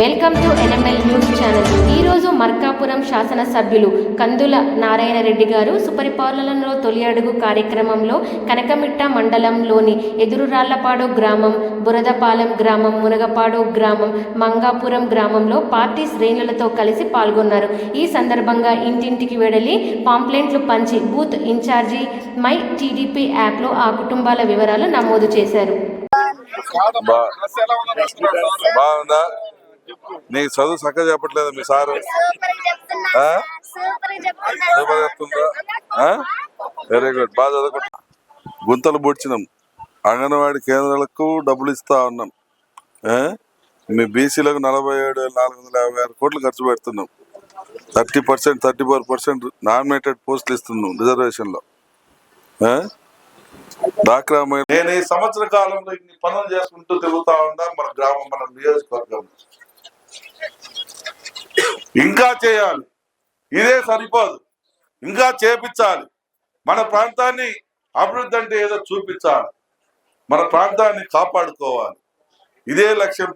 Welcome to NML news channel. ఈరోజు మర్కాపురం శాసనసభ్యులు కందుల నారాయణ రెడ్డి గారు సుపరిపాలనలో తొలి అడుగు కార్యక్రమంలో కనకమిట్ట మండలంలోని ఎదురురాళ్ళపాడు గ్రామం బురదపాలెం గ్రామం మునగపాడు గ్రామం మంగాపురం గ్రామంలో పార్టీ శ్రేణులతో కలిసి పాల్గొన్నారు. ఈ సందర్భంగా ఇంటింటికి వెడలి పాంప్లెంట్లు పంచి బూత్ ఇన్ఛార్జి మై టీడీపీ యాప్లో ఆ కుటుంబాల వివరాలు నమోదు చేశారు. బాగుందా? నీకు చదువు చక్కగా చెప్పట్లేదు మీ సారు? సూపర్ చెప్తుందా? వెరీ గుడ్ బాగా చదువుకుంటా గుంతలు పొడిచినాం అంగన్వాడీ కేంద్రాలకు డబ్బులు ఇస్తా ఉన్నాం? మీ బీసీలకు నలభై ఏడు వేల నాలుగు వందల యాభై ఆరు కోట్లు ఖర్చు పెడుతున్నాం. Thirty percent thirty four percent nominated పోస్టులు ఇస్తున్నాం రిజర్వేషన్లో ఆ? డాక్రా నేను ఈ సంవత్సర కాలంలో ఇన్ని పనులు చేసుకుంటూ తిరుగుతా ఉన్నా మన గ్రామం మన నియోజకవర్గం ఇంకా చేయాలి. ఇదే సరిపోదు. ఇంకా చేపించాలి. మన ప్రాంతాన్ని అభివృద్ధి అంటే ఏదో చూపించాలి. మన ప్రాంతాన్ని కాపాడుకోవాలి. ఇదే లక్ష్యం